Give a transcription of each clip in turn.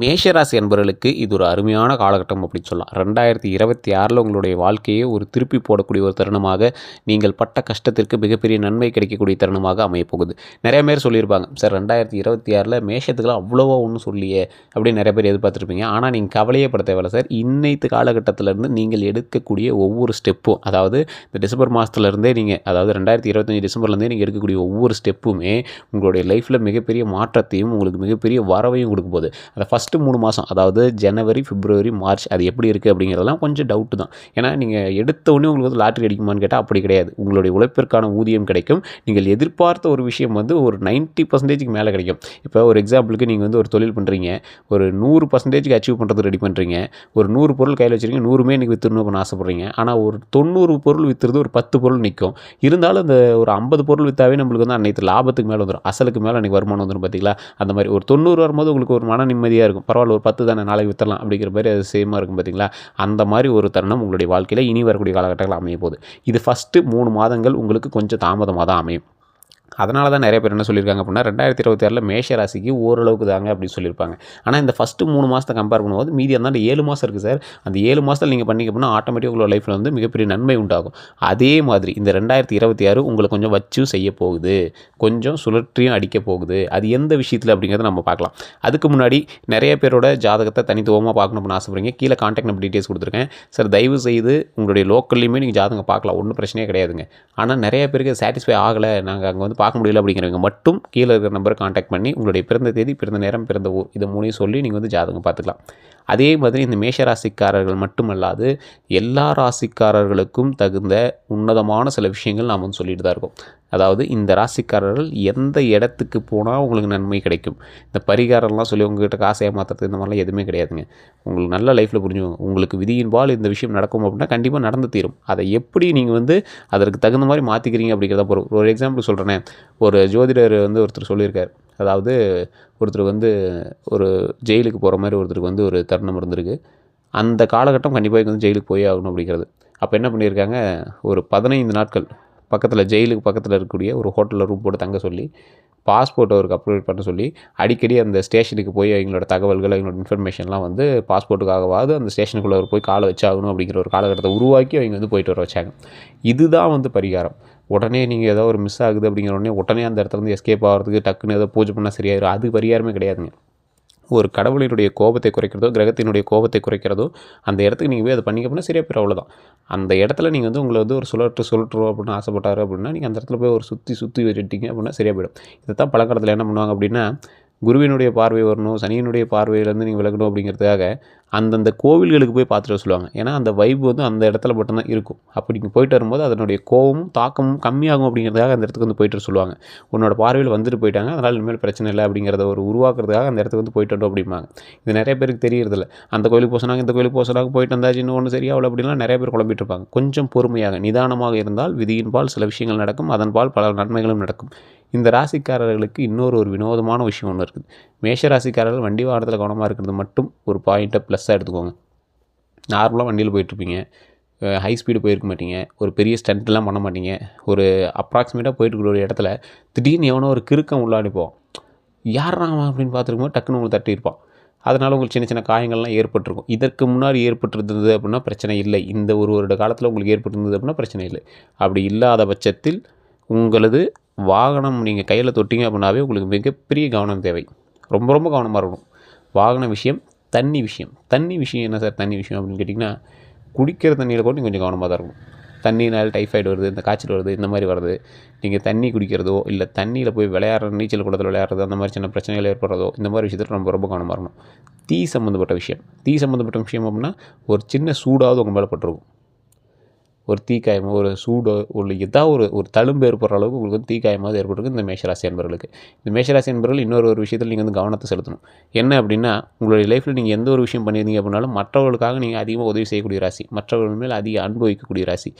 மேஷராசி என்பவர்களுக்கு இது ஒரு அருமையான காலகட்டம் அப்படின்னு சொல்லலாம். ரெண்டாயிரத்தி இருபத்தி ஆறில் உங்களுடைய வாழ்க்கையை ஒரு திருப்பி போடக்கூடிய ஒரு தருணமாக நீங்கள் பட்ட கஷ்டத்திற்கு மிகப்பெரிய நன்மை கிடைக்கக்கூடிய தருணமாக அமையப்போகுது. நிறைய பேர் சொல்லியிருப்பாங்க சார் ரெண்டாயிரத்தி இருபத்தி ஆறில் மேஷத்துக்குலாம் அவ்வளோவா ஒன்றும் சொல்லியே அப்படின்னு நிறைய பேர் எதிர்பார்த்துருப்பீங்க. ஆனால் நீங்கள் கவலையே பட தேவையில்ல சார் இன்னைத்து காலகட்டத்திலேருந்து நீங்கள் எடுக்கக்கூடிய ஒவ்வொரு ஸ்டெப்பும் அதாவது இந்த டிசம்பர் மாதத்துலேருந்தே நீங்கள் அதாவது ரெண்டாயிரத்தி இருபத்தஞ்சி டிசம்பர்லேருந்தே நீங்கள் எடுக்கக்கூடிய ஒவ்வொரு ஸ்டெப்புமே உங்களுடைய லைஃப்பில் மிகப்பெரிய மாற்றத்தையும் உங்களுக்கு மிகப்பெரிய வரவையும் கொடுக்கு போகுது. அதை ஃபஸ்ட் ஃபஸ்ட்டு மூணு மாதம் அதாவது ஜனவரி பிப்ரவரி மார்ச் அது எப்படி இருக்குது அப்படிங்கிறதெல்லாம் கொஞ்சம் டவுட்டு தான். ஏன்னா நீங்கள் எடுத்தோடனே உங்களுக்கு வந்து லாட்ரி அடிக்குமான்னு கேட்டால் அப்படி கிடையாது. உங்களுடைய உழைப்பிற்கான ஊதியம் கிடைக்கும். நீங்கள் எதிர்பார்த்த ஒரு விஷயம் வந்து ஒரு நைன்ட்டி பர்சன்டேஜுக்கு மேலே கிடைக்கும். இப்போ ஒரு எக்ஸாம்பிளுக்கு நீங்கள் வந்து ஒரு தொழில் பண்ணுறீங்க ஒரு நூறு பர்சன்டேஜுக்கு அச்சீவ் பண்ணுறது ரெடி பண்ணுறீங்க ஒரு நூறு பொருள் கையில் வச்சுருக்கீங்க நூறுமே நீங்கள் விற்றுணும்னு பண்ண ஆசைப்பட்றீங்க. ஆனால் ஒரு தொண்ணூறு பொருள் விற்றுறது ஒரு பத்து பொருள் நிற்கும் இருந்தாலும் அந்த ஒரு ஐம்பது பொருள் விற்றாவே நம்மளுக்கு வந்து அன்னைக்கு லாபத்துக்கு மேலே வந்துடும் அசலுக்கு மேலே அன்றைக்கி வருமானம் வந்துடும் பார்த்தீங்களா அந்த மாதிரி ஒரு தொண்ணூறு வரும்போது உங்களுக்கு ஒரு மன நிம்மதியாக இருக்கும் பரவாயில்ல ஒரு பத்து தானே நாளைக்கு வித்தரலாம் அப்படிங்கிற மாதிரி அது சேமாக இருக்கும் பார்த்தீங்களா அந்த மாதிரி ஒரு தருணம் உங்களுடைய வாழ்க்கையில் இனி வரக்கூடிய காலகட்டங்கள் அமைய போகுது. இது ஃபஸ்ட்டு மூணு மாதங்கள் உங்களுக்கு கொஞ்சம் தாமதமாக தான் அமையும். அதனால தான் நிறைய பேர் என்ன சொல்லியிருக்காங்க அப்படின்னா ரெண்டாயிரத்தி இருபத்தி ஆறில் மேஷ ராசிக்கு ஓரளவுக்கு தாங்க அப்படின்னு சொல்லியிருப்பாங்க. ஆனால் இந்த ஃபஸ்ட்டு மூணு மாதத்தை கம்பேர் பண்ணும்போது மீதி அந்த ஏழு மாதம் இருக்குது சார். அந்த ஏழு மாதத்தில் நீங்கள் பண்ணிங்க அப்படின்னா ஆட்டோமேட்டிக் உங்களோட லைஃப்பில் வந்து மிகப்பெரிய நன்மை உண்டாகும். அதே மாதிரி இந்த ரெண்டாயிரத்தி இருபத்தி ஆறு உங்களை கொஞ்சம் வச்சும் செய்ய போகுது. கொஞ்சம் சுழற்றியும் அடிக்க போகுது. அது எந்த விஷயத்தில் அப்படிங்கிறத நம்ம பார்க்கலாம். அதுக்கு முன்னாடி நிறைய பேரோட ஜாதகத்தை தனித்துவமாக பார்க்கணும்னு ஆசைப்படுறீங்க. கீழே காண்டாக்ட் நம்பர் டீட்டெயில்ஸ் கொடுத்துருக்கேன். சார் தயவு செய்து உங்களுடைய லோக்கல்லையுமே நீங்கள் ஜாதகம் பார்க்கலாம். ஒன்றும் பிரச்சனையே கிடையாதுங்க. ஆனால் நிறைய பேருக்கு சாட்டிஸ்ஃபை ஆகலை. நாங்கள் அங்கே வந்து பார்க்க முடியல அப்படிங்கிறவங்க மட்டும் கீழே இருக்கிற நம்பரை காண்டாக்ட் பண்ணி உங்களுடைய பிறந்த தேதி பிறந்த நேரம் பிறந்த ஊர் இதை மூணையும் சொல்லி நீங்கள் வந்து ஜாதகம் பார்த்துக்கலாம். அதே மாதிரி இந்த மேஷ ராசிக்காரர்கள் மட்டுமல்லாது எல்லா ராசிக்காரர்களுக்கும் தகுந்த உன்னதமான சில விஷயங்கள் நாம் வந்து சொல்லிட்டு தான் இருக்கோம். அதாவது இந்த ராசிக்காரர்கள் எந்த இடத்துக்கு போனால் உங்களுக்கு நன்மை கிடைக்கும். இந்த பரிகாரம்லாம் சொல்லி உங்ககிட்ட காசை ஏமாத்துறது இந்த மாதிரிலாம் எதுவுமே கிடையாதுங்க. உங்களுக்கு நல்ல லைஃப்பில் புரிஞ்சுக்கோங்க உங்களுக்கு விதியின்பால் இந்த விஷயம் நடக்கும் அப்படின்னா கண்டிப்பாக நடந்து தீரும். அதை எப்படி நீங்கள் வந்து அதற்கு தகுந்த மாதிரி மாற்றிக்கிறீங்க அப்படிங்கிறத பொறும் ஒரு எக்ஸாம்பிள் சொல்கிறேனே ஒரு ஜோதிடர் வந்து ஒருத்தர் சொல்லியிருக்கார். அதாவது ஒருத்தர் வந்து ஒரு ஜெயிலுக்கு போகிற மாதிரி ஒருத்தருக்கு வந்து ஒரு தருணம் இருந்திருக்கு. அந்த காலகட்டம் கண்டிப்பாக வந்து ஜெயிலுக்கு போய் ஆகணும் அப்படிங்கிறது. அப்போ என்ன பண்ணியிருக்காங்க? ஒரு பதினைந்து நாட்கள் பக்கத்தில் ஜெயிலுக்கு பக்கத்தில் இருக்கக்கூடிய ஒரு ஹோட்டலில் ரூம் போட்டு தங்க சொல்லி பாஸ்போர்ட் அவருக்கு அப்லோட் பண்ண சொல்லி அடிக்கடி அந்த ஸ்டேஷனுக்கு போய் எங்களோட தகவல்கள் எங்களோட இன்ஃபர்மேஷன்லாம் வந்து பாஸ்போர்ட்டுக்காகவாது அந்த ஸ்டேஷனுக்குள்ளே அவர் போய் காலை வச்சாகணும் அப்படிங்கிற ஒரு காலகட்டத்தை உருவாக்கி அவங்க வந்து போயிட்டு வர வச்சாங்க. இதுதான் வந்து பரிகாரம். உடனே நீங்கள் ஏதோ ஒரு மிஸ் ஆகுது அப்படிங்கிற உடனே உடனே அந்த இடத்துல இருந்து எஸ்கேப் ஆகிறதுக்கு டக்குன்னு ஏதோ பூஜை பண்ணால் சரியாயிடும் அது பரிகாரமே கிடையாதுங்க. ஒரு கடவுளினுடைய கோபத்தை குறைக்கிறதோ கிரகத்தினுடைய கோபத்தை குறைக்கிறதோ அந்த இடத்துக்கு நீங்கள் போய் அதை பண்ணிக்க அப்படின்னா சரியாக போயிடும் அவ்வளோதான் அந்த இடத்துல நீங்கள் வந்து உங்களை வந்து ஒரு சுழற்று சுழற்றுவோம் அப்படின்னு ஆசைப்பட்டாரு அப்படின்னா நீங்கள் அந்த இடத்துல போய் ஒரு சுற்றி சுற்றி வச்சுட்டீங்க அப்படின்னா சரியாக போயிடும். இதை தான் பழக்கடத்தில் என்ன பண்ணுவாங்க அப்படின்னா குருவினுடைய பார்வை வரணும் சனியினுடைய பார்வையிலேருந்து நீங்கள் விலகணும் அப்படிங்கிறதுக்காக அந்தந்த கோவில்களுக்கு போய் பார்த்துட்டு சொல்லுவாங்க. ஏன்னா அந்த வைப் வந்து அந்த இடத்துல மட்டும்தான் இருக்கும். அப்படி நீங்கள் போயிட்டு வரும்போது அதனுடைய கோவமும் தாக்கமும் கம்மியாகும் அப்படிங்கிறதுக்காக அந்த இடத்துக்கு வந்து போயிட்டு சொல்லுவாங்க. உன்னோட பார்வையில் வந்துட்டு போயிட்டாங்க அதனால் இனிமேல் பிரச்சனை இல்லை அப்படிங்கிறத ஒரு உருவாக்குறதுக்காக அந்த இடத்துக்கு வந்து போயிட்டு வந்தோம் அப்படிம்பாங்க. இது நிறைய பேருக்கு தெரியறதில்ல. அந்த கோயிலுக்கு போக சொன்னாங்க இந்த கோயிலுக்கு போக சொன்னாங்க போயிட்டு வந்தாச்சு இன்னும் ஒன்று சரியாவில் அப்படின்லாம் நிறைய பேர் குழம்பிட்டு இருப்பாங்க. கொஞ்சம் பொறுமையாக நிதானமாக இருந்தால் விதியின்பால் சில விஷயங்கள் நடக்கும் அதன்பால் பல நன்மைகளும் நடக்கும். இந்த ராசிக்காரர்களுக்கு இன்னொரு ஒரு வினோதமான விஷயம் ஒன்று இருக்குது. மேஷ ராசிக்காரர்கள் வண்டி வாகனத்தில் கவனமாக இருக்கிறது மட்டும் ஒரு பாயிண்ட்டை ப்ளஸ்ஸாக எடுத்துக்கோங்க. நார்மலாக வண்டியில் போயிட்டுருப்பீங்க ஹை ஸ்பீடு போயிருக்க மாட்டீங்க. ஒரு பெரிய ஸ்டண்ட்லாம் பண்ண மாட்டீங்க. ஒரு அப்ராக்சிமேட்டாக போயிட்டு ஒரு இடத்துல திடீர்னு எவனோ ஒரு கிறுக்கம் உள்ளாடிப்போம் யார் நாங்கள் அப்படின்னு பார்த்துருக்கும்போது டக்குன்னு உங்களுக்கு தட்டியிருப்பான் அதனால் உங்களுக்கு சின்ன சின்ன காயங்கள்லாம் ஏற்பட்டிருக்கும். இதற்கு முன்னாடி ஏற்பட்டிருந்தது அப்படின்னா பிரச்சனை இல்லை. இந்த ஒரு வருட காலத்தில் உங்களுக்கு ஏற்பட்டிருந்தது அப்படின்னா பிரச்சனை இல்லை. அப்படி இல்லாத பட்சத்தில் உங்களது வாகனம் நீங்கள் கையில் தொட்டிங்க அப்படின்னாவே உங்களுக்கு மிகப்பெரிய கவனம் தேவை. ரொம்ப ரொம்ப கவனமாக இருக்கணும். வாகன விஷயம் தண்ணி விஷயம். தண்ணி விஷயம் என்ன சார்? தண்ணி விஷயம் அப்படின்னு கேட்டிங்கன்னா குடிக்கிற தண்ணியில் கூட கொஞ்சம் கவனமாக தான் இருக்கும் தண்ணினால் டைஃபாய்டு வருது இந்த காய்ச்சல் வருது இந்த மாதிரி வருது. நீங்கள் தண்ணி குடிக்கிறதோ இல்லை தண்ணியில் போய் விளையாடுற நீச்சல் குளத்தில் விளையாடுறது அந்த மாதிரி சின்ன பிரச்சனைகள் ஏற்படுறதோ இந்த மாதிரி விஷயத்தில் ரொம்ப ரொம்ப கவனமாக இருக்கணும். தீ சம்மந்தப்பட்ட விஷயம். தீ சம்மந்தப்பட்ட விஷயம் அப்படின்னா ஒரு சின்ன சூடாவது உங்கள் மேலே பட்டிருக்கும். ஒரு தீக்காயமோ ஒரு சூடோ ஒரு ஏதாவது ஒரு ஒரு தழும்பு ஏற்படுற அளவுக்கு உங்களுக்கு வந்து தீக்காயமாவது ஏற்பட்டிருக்கு இந்த மேஷராசி என்பவர்களுக்கு இந்த மேஷராசி என்பவர்கள் இன்னொரு ஒரு விஷயத்தில் நீங்கள் வந்து கவனத்தை செலுத்தணும். என்ன அப்படின்னா உங்களுடைய லைஃப்பில் நீங்கள் எந்த ஒரு விஷயம் பண்ணியிருந்தீங்க அப்படின்னாலும் மற்றவர்களுக்காக நீங்கள் அதிகமாக உதவி செய்யக்கூடிய ராசி. மற்றவர்கள் மேல் அதிக அனுபவிக்கக்கூடிய ராசி.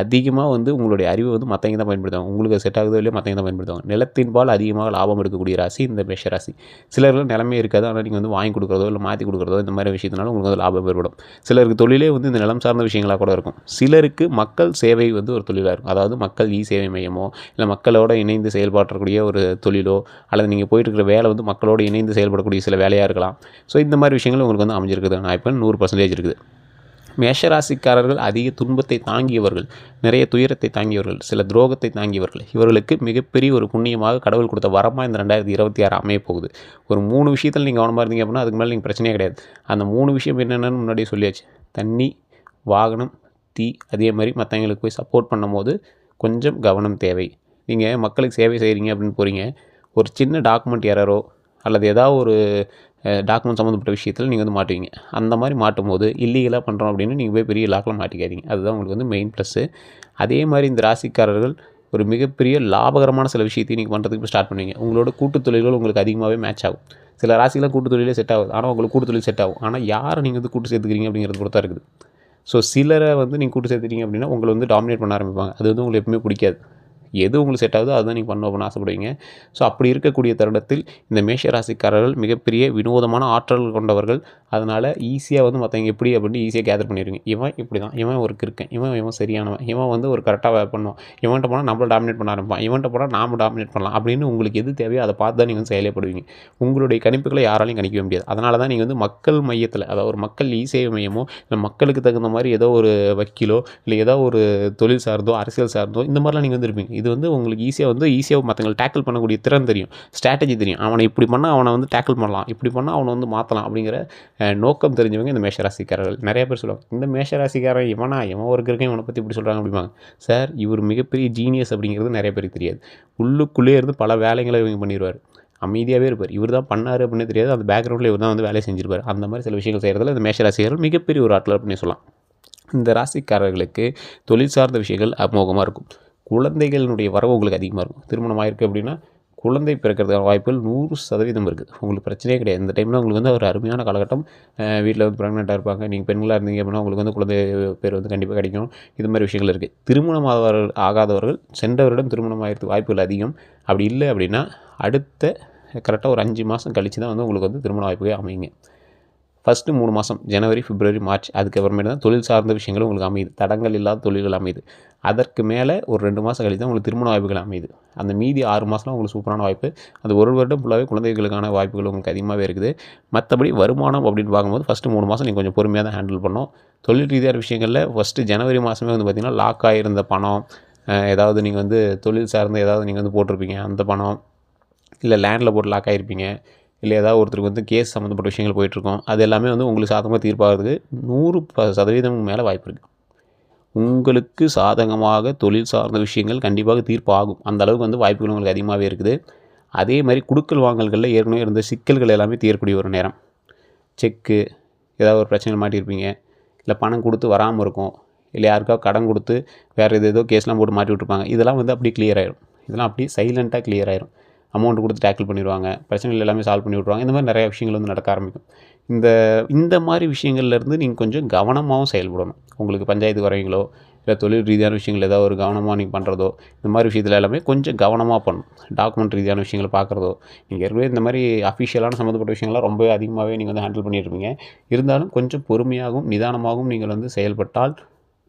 அதிகமாக வந்து உங்களுடைய அறிவை வந்து மற்றவங்க தான் பயன்படுத்துவாங்க. உங்களுக்கு செட் ஆகுதோ இல்லையோ மற்றவங்க தான் பயன்படுத்துவாங்க. நிலத்தின்பால் அதிகமாக லாபம் எடுக்கக்கூடிய ராசி இந்த மேஷ ராசி சிலர்கள் நிலமே இருக்காது. ஆனால் நீங்கள் வந்து வாங்கி கொடுக்குறதோ இல்லை மாற்றி கொடுக்குறதோ இந்த மாதிரி விஷயத்தினால உங்களுக்கு வந்து லாபம் ஏற்படும். சிலருக்கு தொழிலே வந்து இந்த நிலம் சார்ந்த விஷயங்களாக கூட இருக்கும். சிலருக்கு மக்கள் சேவை வந்து ஒரு தொழிலாக இருக்கும். அதாவது மக்கள் இ சேவை மையமோ இல்லை மக்களோட இணைந்து செயல்பாற்றக்கூடிய ஒரு தொழிலோ அல்லது நீங்கள் போயிட்டு இருக்கிற வேலை வந்து மக்களோடு இணைந்து செயல்படக்கூடிய சில வேலையாக இருக்கலாம். ஸோ இந்த மாதிரி விஷயங்கள் உங்களுக்கு வந்து அமைஞ்சிருக்குது வாய்ப்பு நூறு பர்சன்டேஜ் இருக்குது. மேஷராசிக்காரர்கள் அதிக துன்பத்தை தாங்கியவர்கள் நிறைய துயரத்தை தாங்கியவர்கள் சில துரோகத்தை தாங்கியவர்கள் இவர்களுக்கு மிகப்பெரிய ஒரு புண்ணியமாக கடவுள் கொடுத்த வரமாக இந்த ரெண்டாயிரத்தி இருபத்தி ஆறு அமைய போகுது. ஒரு மூணு விஷயத்தில் நீங்கள் கவனமாக இருந்தீங்க அப்படின்னா அதுக்கு மேலே நீங்கள் பிரச்சனையே கிடையாது. அந்த மூணு விஷயம் என்னென்னு முன்னாடியே சொல்லியாச்சு. தண்ணி வாகனம் தீ அதே மாதிரி மற்றவங்களுக்கு போய் சப்போர்ட் பண்ணும்போது கொஞ்சம் கவனம் தேவை. நீங்கள் மக்களுக்கு சேவை செய்கிறீங்க அப்படின்னு போகிறீங்க ஒரு சின்ன டாக்குமெண்ட் எரரோ அல்லது ஏதாவது ஒரு டாக்குமெண்ட் சம்மந்தப்பட்ட விஷயத்தில் நீங்கள் வந்து மாட்டுவீங்க. அந்த மாதிரி மாட்டும் போது இல்லீகலாக பண்ணுறோம் அப்படின்னு நீங்கள் போய் பெரிய லாக்கில் மாட்டிக்காதீங்க. அதுதான் உங்களுக்கு வந்து மெயின் ப்ளஸ்ஸு அதே மாதிரி இந்த ராசிக்காரர்கள் ஒரு மிகப்பெரிய லாபகரமான சில விஷயத்தையும் நீங்கள் பண்ணுறதுக்கு ஸ்டார்ட் பண்ணுவீங்க. உங்களோட கூட்டு தொழில்கள் உங்களுக்கு அதிகமாகவே மேட்ச் ஆகும். சில ராசிலாம் கூட்டு தொழிலே செட் ஆகுது. ஆனால் உங்களுக்கு கூட்டு தொழில் செட் ஆகும். ஆனால் யாரை நீங்கள் வந்து கூட்டு சேர்த்துக்கிறீங்க அப்படிங்கிறது பொறுத்தா இருக்குது. ஸோ சிலரை வந்து நீங்கள் கூட்டு சேர்த்துட்டீங்க அப்படின்னா உங்களை வந்து டாமினேட் பண்ண ஆரம்பிப்பாங்க. அது வந்து உங்களுக்கு எப்பவுமே பிடிக்காது. எது உங்களுக்கு செட் ஆகுதோ அதுதான் நீங்கள் பண்ண அப்படின்னு ஆசைப்படுவீங்க. ஸோ அப்படி இருக்கக்கூடிய தருணத்தில் இந்த மேஷ ராசிக்காரர்கள் மிகப்பெரிய வினோதமான ஆற்றல் கொண்டவர்கள். அதனால் ஈஸியாக வந்து மற்றவங்க எப்படி அப்படின்னு ஈஸியாக கேதர் பண்ணிடுவீங்க இவன் இப்படி தான் இவன் ஒரு இருக்கேன் இவன் இவன் சரியானவன். இவன் வந்து ஒரு கரெக்டாக பண்ணுவான். இவன்கிட்ட போனால் நம்மளை டாமினேட் பண்ண ஆரம்பிப்பான். இவன்கிட்ட போனால் நாம் டாமினேட் பண்ணலாம் அப்படின்னு உங்களுக்கு எது தேவையோ அதை பார்த்து தான் நீங்கள் வந்து செயல்படுவீங்க உங்களுடைய கணிப்புகளை யாராலையும் கணிக்கவே முடியாது. அதனால தான் நீங்கள் வந்து மக்கள் மையத்தில் அதாவது ஒரு மக்கள் இசேவை மையமோ இல்லை மக்களுக்கு தகுந்த மாதிரி ஏதோ ஒரு வக்கீலோ இல்லை ஏதோ ஒரு தொழில் சார்ந்தோ அரசியல் சார்ந்தோ இந்த மாதிரிலாம் நீங்கள் வந்து இருப்பீங்க. இது வந்து உங்களுக்கு ஈஸியாக வந்து ஈஸியாக மற்றவங்களை டேக்கிள் பண்ணக்கூடிய திறன் தெரியும் ஸ்ட்ராட்டஜி தெரியும். அவனை இப்படி பண்ணால் அவனை வந்து டேக்கிள் பண்ணலாம் இப்படி பண்ணால் அவனை வந்து மாற்றலாம் அப்படிங்கிற நோக்கம் தெரிஞ்சவங்க இந்த மேஷராசிக்காரர்கள். நிறைய பேர் சொல்லுவாங்க இந்த மேஷராசிக்காரன் இவனா இவன் ஒரு இருக்கேன் இவனை பற்றி இப்படி சொல்கிறாங்க அப்படிம்பாங்க. சார் இவர் மிகப்பெரிய ஜீனியஸ் அப்படிங்கிறது நிறைய பேருக்கு தெரியாது. உள்ளுக்குள்ளே இருந்து பல வேலைகளை இவங்க பண்ணிடுவார் அமைதியாகவே இருப்பார். இவர் தான் பண்ணார் அப்படின்னு தெரியாது. அந்த பேக்ரவுண்டில் இவர் தான் வந்து வேலையை செஞ்சிருப்பார். அந்த மாதிரி சில விஷயங்கள் செய்கிறதுல இந்த மேஷராசிக்காரர்கள் மிகப்பெரிய ஒரு ஆற்றல் அப்படின்னு சொல்லலாம். இந்த ராசிக்காரர்களுக்கு தொழில் சார்ந்த விஷயங்கள் அமோகமாக இருக்கும். குழந்தைகளினுடைய வரவு உங்களுக்கு அதிகமாக இருக்கும். திருமணம் ஆயிருக்கு அப்படின்னா குழந்தை பிறக்கிறதுக்கான வாய்ப்புகள் நூறு சதவீதம் இருக்குது உங்களுக்கு பிரச்சனையே கிடையாது. இந்த டைமில் உங்களுக்கு வந்து ஒரு அருமையான காலகட்டம். வீட்டில் வந்து ப்ரெக்னெண்ட்டாக இருப்பாங்க. நீங்கள் பெண்களாக இருந்தீங்க அப்படின்னா உங்களுக்கு வந்து குழந்தை பேர் வந்து கண்டிப்பாக கிடைக்கும் இது மாதிரி விஷயங்கள் இருக்குது திருமணம் ஆகாதவர்கள் ஆகாதவர்கள் சென்றவரிடம் திருமணம் ஆகிறதுக்கு வாய்ப்புகள் அதிகம். அப்படி இல்லை அப்படின்னா அடுத்த கரெக்டாக ஒரு அஞ்சு மாதம் கழித்து தான் வந்து உங்களுக்கு வந்து திருமண வாய்ப்புகள் அமையுங்க. ஃபஸ்ட்டு மூணு மாதம் ஜனவரி பிப்ரவரி மார்ச் அதுக்கப்புறமேட்டு தான் தொழில் சார்ந்த விஷயங்கள் உங்களுக்கு அமையுது. தடங்கள் இல்லாத தொழில்கள் அமையுது. அதற்கு மேலே ஒரு ரெண்டு மாதம் கழித்து தான் உங்களுக்கு திருமண வாய்ப்புகள் அமையுது. அந்த மீதி ஆறு மாதம் உங்களுக்கு சூப்பரான வாய்ப்பு. அந்த ஒரு வருடம் ஃபுல்லாகவே குழந்தைகளுக்கான வாய்ப்புகள் உங்களுக்கு அதிகமாகவே இருக்குது. மற்றபடி வருமானம் அப்படின்னு பார்க்கும்போது ஃபஸ்ட்டு மூணு மாதம் நீங்கள் கொஞ்சம் பொறுமையாக தான் ஹேண்டில் பண்ணோம் தொழில் ரீதியான விஷயங்களில் ஃபஸ்ட்டு ஜனவரி மாதமே வந்து பார்த்திங்கன்னா லாக் ஆகியிருந்த பணம் ஏதாவது நீங்கள் வந்து தொழில் சார்ந்த ஏதாவது நீங்கள் வந்து போட்டிருப்பீங்க அந்த பணம் இல்லை லேண்டில் போட்டு லாக் ஆகிருப்பீங்க இல்லை ஏதாவது ஒருத்தருக்கு வந்து கேஸ் சம்மந்தப்பட்ட விஷயங்கள் போயிட்டுருக்கோம் அது எல்லாமே வந்து உங்களுக்கு சாதகமாக தீர்ப்பாகிறதுக்கு நூறு ப சதவீதம் மேலே வாய்ப்பு இருக்குது உங்களுக்கு சாதகமாக தொழில் சார்ந்த விஷயங்கள் கண்டிப்பாக தீர்ப்பாகும். அந்த அளவுக்கு வந்து வாய்ப்புகள் உங்களுக்கு அதிகமாகவே இருக்குது. அதே மாதிரி குடுக்கல் வாங்கல்களில் ஏற்கனவே இருந்த சிக்கல்கள் எல்லாமே தீரக்கூடிய ஒரு நேரம். செக்கு ஏதாவது ஒரு பிரச்சனை மாட்டியிருப்பீங்க. இல்லை பணம் கொடுத்து வராமல் இருக்கும். இல்லை யாருக்காவது கடன் கொடுத்து வேறு எது ஏதோ கேஸ்லாம் போட்டு மாட்டி விட்ருப்பாங்க இதெல்லாம் வந்து அப்படியே கிளியர் ஆகிடும் இதெல்லாம் அப்படியே சைலண்ட்டாக கிளியர் ஆயிரும். அமௌண்ட் கொடுத்து டேக்கிள் பண்ணிடுவாங்க. பிரச்சனைகள் எல்லாமே சால்வ் பண்ணி விட்ருவாங்க இந்த மாதிரி நிறைய விஷயங்கள் வந்து நடக்க ஆரம்பிக்கும். இந்த இந்த மாதிரி விஷயங்கள்லேருந்து நீங்கள் கொஞ்சம் கவனமாகவும் செயல்படணும். உங்களுக்கு பஞ்சாயத்து வரவங்களோ இல்லை தொழில் ரீதியான விஷயங்கள் ஏதாவது ஒரு கவனமாக நீங்கள் பண்ணுறதோ இந்த மாதிரி விஷயத்தில் எல்லாமே கொஞ்சம் கவனமாக பண்ணணும். டாக்குமெண்ட் ரீதியான விஷயங்களை பார்க்குறதோ நீங்கள் ஏற்கனவே இந்த மாதிரி அஃபிஷியலான சம்மந்தப்பட்ட விஷயங்கள்லாம் ரொம்பவே அதிகமாகவே நீங்கள் வந்து ஹேண்டில் பண்ணியிருப்பீங்க. இருந்தாலும் கொஞ்சம் பொறுமையாகவும் நிதானமாகவும் நீங்கள் வந்து செயல்பட்டால்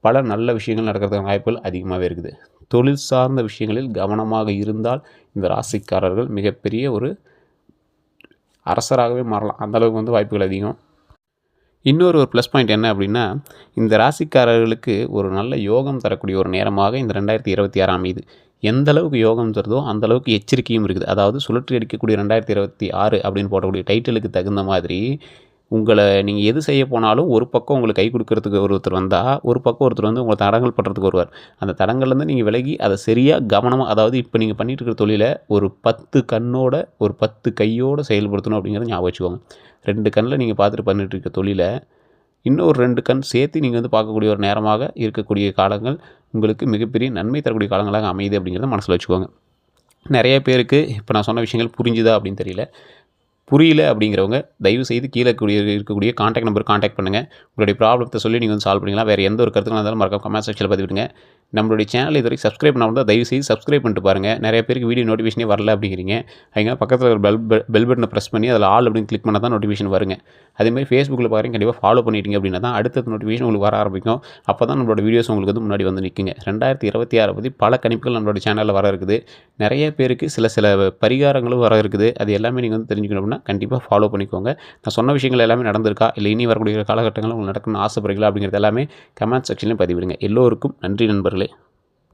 பல நல்ல விஷயங்கள் நடக்கிறதுக்கான வாய்ப்புகள் அதிகமாகவே இருக்குது. தொழில் சார்ந்த விஷயங்களில் கவனமாக இருந்தால் இந்த ராசிக்காரர்கள் மிகப்பெரிய ஒரு அரசராகவே மாறலாம். அந்தளவுக்கு வந்து வாய்ப்புகள் அதிகம். இன்னொரு ஒரு ப்ளஸ் பாயிண்ட் என்ன அப்படின்னா இந்த ராசிக்காரர்களுக்கு ஒரு நல்ல யோகம் தரக்கூடிய ஒரு நேரமாக இந்த ரெண்டாயிரத்தி இருபத்தி ஆறாம் இது. எந்த அளவுக்கு யோகம் தருதோ அந்த அளவுக்கு எச்சரிக்கையும் இருக்குது. அதாவது சுழற்றி அடிக்கக்கூடிய ரெண்டாயிரத்தி இருபத்தி ஆறு அப்படின்னு போடக்கூடிய டைட்டிலுக்கு தகுந்த மாதிரி உங்களை நீங்கள் எது செய்ய போனாலும் ஒரு பக்கம் உங்களுக்கு கை கொடுக்கறதுக்கு ஒருத்தர் வந்தால் ஒரு பக்கம் ஒருத்தர் வந்து உங்களை தடங்கள் பண்ணுறதுக்கு வருவார். அந்த தடங்கள்லேருந்து நீங்கள் விலகி அதை சரியாக கவனமாக அதாவது இப்போ நீங்கள் பண்ணிட்டு இருக்கிற தொழிலை ஒரு பத்து கண்ணோட ஒரு பத்து கையோடு செயல்படுத்தணும் அப்படிங்கிறத ஞாபகம் வச்சுக்கோங்க. ரெண்டு கண்ணில் நீங்கள் பார்த்துட்டு பண்ணிட்டு இருக்க தொழிலை இன்னும் ஒரு ரெண்டு கண் சேர்த்து நீங்கள் வந்து பார்க்கக்கூடிய ஒரு நேரமாக இருக்கக்கூடிய காலங்கள் உங்களுக்கு மிகப்பெரிய நன்மை தரக்கூடிய காலங்களாக அமையுது அப்படிங்கிறத மனசில் வச்சுக்கோங்க. நிறைய பேருக்கு இப்போ நான் சொன்ன விஷயங்கள் புரிஞ்சுதா அப்படின்னு தெரியல. புரியல அப்படிங்கிறவங்க தயவு செய்து கீழே கூடிய இருக்கக்கூடிய காண்டாக்ட் நம்பர் காண்டாக்ட் பண்ணுங்கள் உங்களுடைய ப்ராப்ளத்தை சொல்லி நீங்கள் வந்து சால்வ் பண்ணிக்கலாம் வேறு எந்த ஒரு கருத்துக்களாக இருந்தாலும் மறக்காம கமெண்ட் செக்ஷனில் பதிவிடுங்க. நம்மளுடைய சேனல் இது வரைக்கும் சப்ஸ்கிரைப் பண்ணாமல் தயவு செய்து சப்ஸ்கிரைப் பண்ணிட்டு பாருங்கள் நிறைய பேருக்கு வீடியோ நோட்டிஃபிகேஷனே வரல அப்படிங்கிறீங்க. அதுங்க பக்கத்தில் ஒரு பெல் பெல் பட்டனை ப்ரெஸ் பண்ணி அதில் ஆல் அப்படின்னு கிளிக் பண்ணால் தான் நோட்டிஃபிகேஷன் வருங்க அதேமாதிரி ஃபேஸ்புக்கில் பாருங்க கண்டிப்பாக ஃபாலோ பண்ணிட்டீங்க அப்படின்னா தான் அடுத்த நோட்டிஃபிகேஷன் உங்களுக்கு வர ஆரம்பிக்கும். அப்போ தான் நம்மளோட வீடியோஸ் உங்களுக்கு வந்து முன்னாடி வந்து நிற்குங்க ரெண்டாயிரத்தி இருபத்தி ஆறு பற்றி பல கணிப்புகள் நம்மளோட சேனலில் வர இருக்குது. நிறைய பேருக்கு சில சில பரிகாரங்களும் வர இருக்குது. அது எல்லாமே நீங்கள் வந்து தெரிஞ்சுக்கணும் அப்படின்னா கண்டிப்பாக ஃபாலோ பண்ணிக்கோங்க. நான் சொன்ன விஷயங்கள் எல்லாமே நடந்திருக்கா? இல்லை இனி வரக்கூடிய காலகட்டங்களில் உங்களுக்கு நடக்கணும்னு ஆசைப்படுறீங்களா? அப்படிங்கிறது எல்லாமே கமெண்ட் செக்ஷன்லேயும் பதிவிடுங்க. எல்லோருக்கும் நன்றி நண்பர்களே.